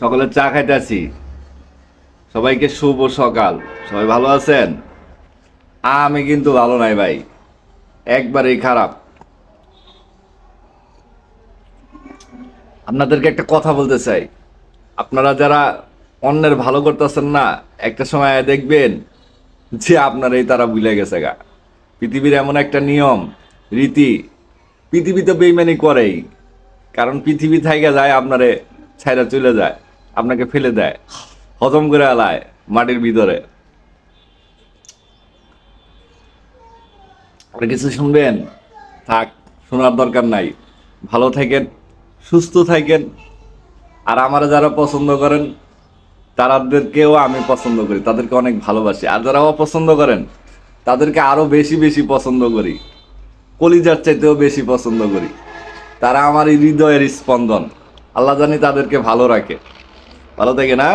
সকালে চা খাইতেছি। সবাইকে শুভ সকাল। সবাই ভালো আছেন? আমি কিন্তু ভালো নাই ভাই। একবারেই খারাপ। আপনাদেরকে একটা কথা বলতে চাই। আপনারা যারা অন্যের ভালো করতেছেন না, একটা সময় দেখবেন যে আপনারাই তারা ভুলে গেছে গা। পৃথিবীর এমন একটা নিয়ম, রীতি, পৃথিবী তো বেইমানি করেই। কারণ পৃথিবী থাইকা যায়, আপনারে ছাইরা চলে যায়। আপনাকে ফেলে দেয়, হজম করে আলায় মাটির ভিতরে। আর কিছু শুনবেন? থাক, শোনার দরকার নাই। ভালো থাকেন, সুস্থ থাকেন, আর আমারা যারা পছন্দ করেন তাদেরকেও আমি পছন্দ করি, তাদেরকে অনেক ভালোবাসি। আর যারা অপছন্দ করেন, তাদেরকে আরও বেশি বেশি পছন্দ করি। কলিজার চাইতেও বেশি পছন্দ করি। তারা আমার হৃদয়ের স্পন্দন। আল্লাহ জানি তাদেরকে ভালো রাখে। ভালো থাকে না